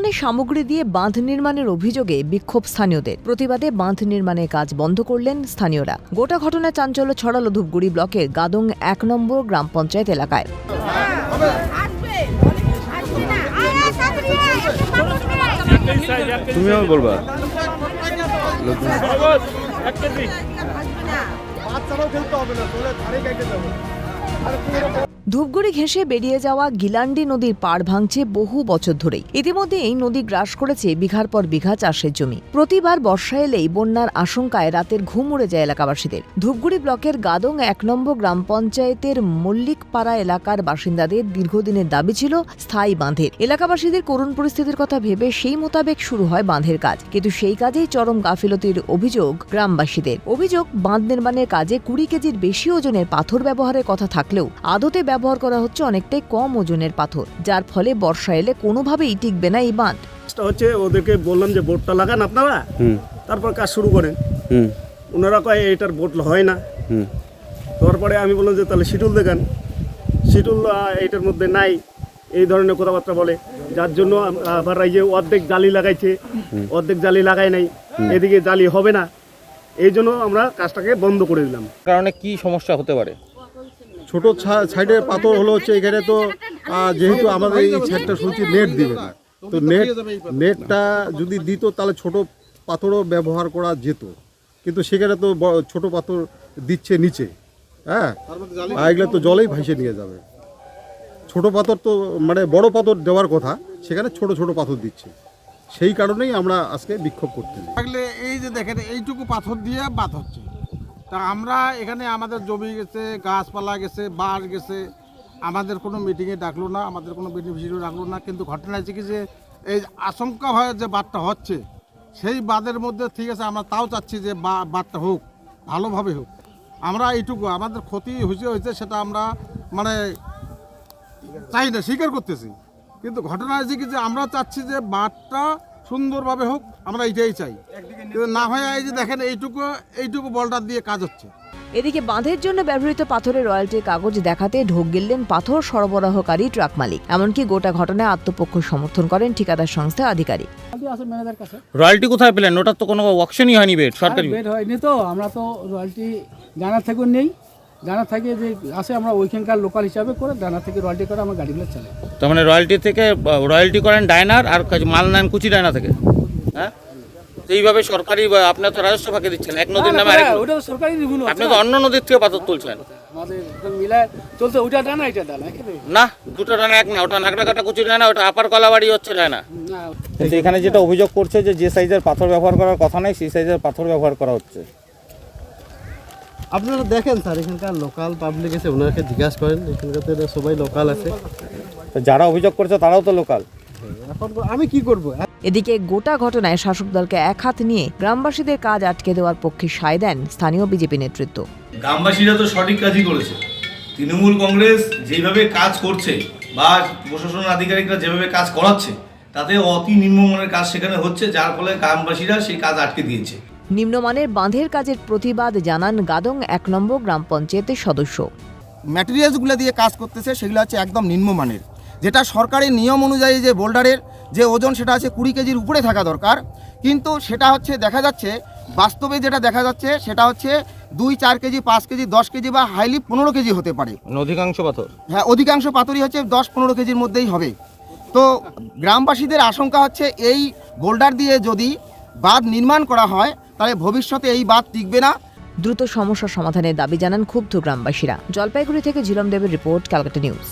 নিম্নমানের সামগ্রী দিয়ে বাঁধ নির্মাণের অভিযোগে বিক্ষোভ স্থানীয়দের। প্রতিবাদে বাঁধ নির্মাণের কাজ বন্ধ করলেন স্থানীয়রা। গোটা ঘটনা চাঞ্চল্য ছড়ালো ধূপগুড়ি ব্লকের গাদং এক নম্বর গ্রাম পঞ্চায়েত এলাকায়। আয় ধূপগুড়ি ঘেঁষে বেরিয়ে যাওয়া গিলান্ডি নদীর পাড় ভাঙছে বহু বছর ধরেই। ইতিমধ্যে এই নদী গ্রাস করেছে বিঘার পর বিঘা চাষের জমি। প্রতিবার বর্ষা এলেই বন্যার আশঙ্কায় রাতের ঘুম উড়ে যায় এলাকাবাসীদের। ধূপগুড়ি ব্লকের গাদং এক নম্বর গ্রাম পঞ্চায়েতের মল্লিকপাড়া এলাকার বাসিন্দাদের দীর্ঘদিনের দাবি ছিল স্থায়ী বাঁধের। এলাকাবাসীদের করুণ পরিস্থিতির কথা ভেবে সেই মোতাবেক শুরু হয় বাঁধের কাজ। কিন্তু সেই কাজেই চরম গাফিলতির অভিযোগ গ্রামবাসীদের। অভিযোগ, বাঁধ নির্মাণের কাজে কুড়ি কেজির বেশি ওজনের পাথর ব্যবহারের কথা থাকলেও আদতে ব্যবহার করা হচ্ছে অনেকটাই কম ওজনের পাথর যার ফলে বর্ষা এলে কোনোভাবেই টিকবে না এই বাঁধ। হচ্ছে ওদেরকে বললাম যে বোর্ডটা লাগান আপনারা। হুম। তারপর কাজ শুরু করেন। হুম। ওনারা কয় এটার বোর্ড হয় না। তারপরে আমি বললাম যে তাহলে শিটুল দেখান। শিটুল আহ, এইটার মধ্যে নাই। এই ধরনের কথাবার্তা বলে। যার জন্য আবার এই যে অর্ধেক জালি লাগাইছে। অর্ধেক জালি লাগাই নাই। এদিকে জালি হবে না। এই জন্য আমরা কাজটাকে বন্ধ করে দিলাম। কারণে কি সমস্যা হতে পারে? ছোট সাইডে পাথর হলো হচ্ছে এখানে তো যেহেতু আমাদের এই সাইডটা শুনছি নেট দিবে না। তো নেট, নেটটা যদি দিত তাহলে ছোট পাথরও ব্যবহার করা যেত। কিন্তু সেখানে তো ছোট পাথর দিচ্ছে নিচে হ্যাঁ? আর এগুলো তো জলেই ভাসে নিয়ে যাবে। ছোট পাথর তো মানে বড় পাথর দেওয়ার কথা, সেখানে ছোট ছোট পাথর দিচ্ছে। সেই কারণেই আমরা আজকে বিক্ষোভ করতে থাকলে এই যে দেখেন, এইটুকু পাথর দিয়ে বাদ হচ্ছে। তা আমরা এখানে আমাদের জমি গেছে, গাছপালা গেছে, বাঁশ গেছে। আমাদের কোনো মিটিংয়ে ডাকলো না, আমাদের কোনো বেনিফিশিয়ারি ডাকলো না। কিন্তু ঘটনা হচ্ছে কি যে, এই আশঙ্কা হয় যে বাদটা হচ্ছে, সেই বাদের মধ্যে ঠিক আছে, আমরা তাও চাচ্ছি যে বাদটা হোক, ভালোভাবে হোক। আমরা এইটুকু, আমাদের ক্ষতি হয়েছে হয়েছে সেটা আমরা মানে চাই না, স্বীকার করতেছি। কিন্তু ঘটনা হয়েছে কি যে, আমরা চাচ্ছি যে বাঁধটা সুন্দরভাবে হোক আমরা এটাই চাই। কিন্তু না হয় এই যে দেখেন এইটুকু এইটুকু বলটার দিয়ে কাজ হচ্ছে। এদিকে বাঁধের জন্য ব্যবহৃত পাথরের রয়্যালটির কাগজ দেখাতে ঢোক গিললেন পাথর সরবরাহকারী ট্রাক মালিক। এমনকি গোটা ঘটনায় আত্মপক্ষ সমর্থন করেন ঠিকাদার সংস্থা আধিকারিক। আছে ম্যানেজার কাছে। রয়্যালটি কোথায় পেলেন? ওটার তো কোনো অপশনই হয়নি বেড সরকারি বেড হয়নি তো আমরা তো রয়্যালটি জানা থেকেও নেই। জানা থেকে যে আসে আমরা ওইখানকার লোকাল হিসাবে করে দানা থেকে রয়্যালটি করে আমরা গাড়িগুলো চালাই। তার মানে রয়্যালটি থেকে রয়্যালটি করেন ডাইনার আর মাল নেন কুচি ডায়না থেকে? হ্যাঁ? এইভাবে সরকারি বা আপনার তো রাজস্ব ফাঁকে দিচ্ছেন এক নদীর নামে আরেক ওটা তো সরকারি রিভিউ আপনি তো অন্য নদীর থেকে পাথর তুলছেন। আমাদের একদম মিলায় চলছে ডানা এটা ডানা না দুটো ডানা এক না ওটা নাকড়া কাটা কুচি ডায়না ওটা আপার কলাবাড়ি হচ্ছে ডায়না না কিন্তু এখানে যেটা অভিযোগ করছে যে যে সাইজের পাথর ব্যবহার করার কথা নাই সেই সাইজের পাথর ব্যবহার করা হচ্ছে। আপনারা দেখেন স্যার এখানকার লোকাল পাবলিক আছে ওনাকে জিজ্ঞাসা করেন এখানকার তো সবাই লোকাল আছে। তো যারা অভিযোগ করছে তারাও তো লোকাল এখন আমি কি করব? এদিকে গোটা ঘটনায় শাসক দলকে এক হাত নিয়ে গ্রামবাসীদের কাজ আটকে দেওয়ার পক্ষে সায় দেন স্থানীয় বিজেপি নেতৃত্ব। গ্রামবাসীরা তো সঠিক কাজই করেছে। তৃণমূল কংগ্রেস যেভাবে কাজ করছে বা প্রশাসন আধিকারিকরা যেভাবে কাজ করাচ্ছে তাতে অতি নিম্নমানের কাজ সেখানে হচ্ছে যার ফলে গ্রামবাসীরা সেই কাজ আটকে দিয়েছে। নিম্নমানের বাঁধের কাজের প্রতিবাদ জানান গাদং এক নম্বর গ্রাম পঞ্চায়েতের সদস্য। ম্যাটেরিয়ালসগুলো দিয়ে কাজ করতেছে সেগুলো হচ্ছে একদম নিম্নমানের। যেটা সরকারি নিয়ম অনুযায়ী যে বোল্ডারের যে ওজন সেটা আছে কুড়ি কেজির উপরে থাকা দরকার। কিন্তু সেটা হচ্ছে দেখা যাচ্ছে বাস্তবে যেটা দেখা যাচ্ছে সেটা হচ্ছে দুই চার কেজি পাঁচ কেজি দশ কেজি বা হাইলি পনেরো কেজি হতে পারে। অধিকাংশ পাথর? হ্যাঁ অধিকাংশ পাথরই হচ্ছে দশ পনেরো কেজির মধ্যেই হবে। তো গ্রামবাসীদের আশঙ্কা হচ্ছে এই বোল্ডার দিয়ে যদি বাঁধ নির্মাণ করা হয় তাহলে ভবিষ্যতে এই বাঁধ টিকবে না? দ্রুত সমস্যা সমাধানের দাবি জানান ক্ষুব্ধ গ্রামবাসীরা। জলপাইগুড়ি থেকে ঝিলম দেবের রিপোর্ট, ক্যালকাটা নিউজ।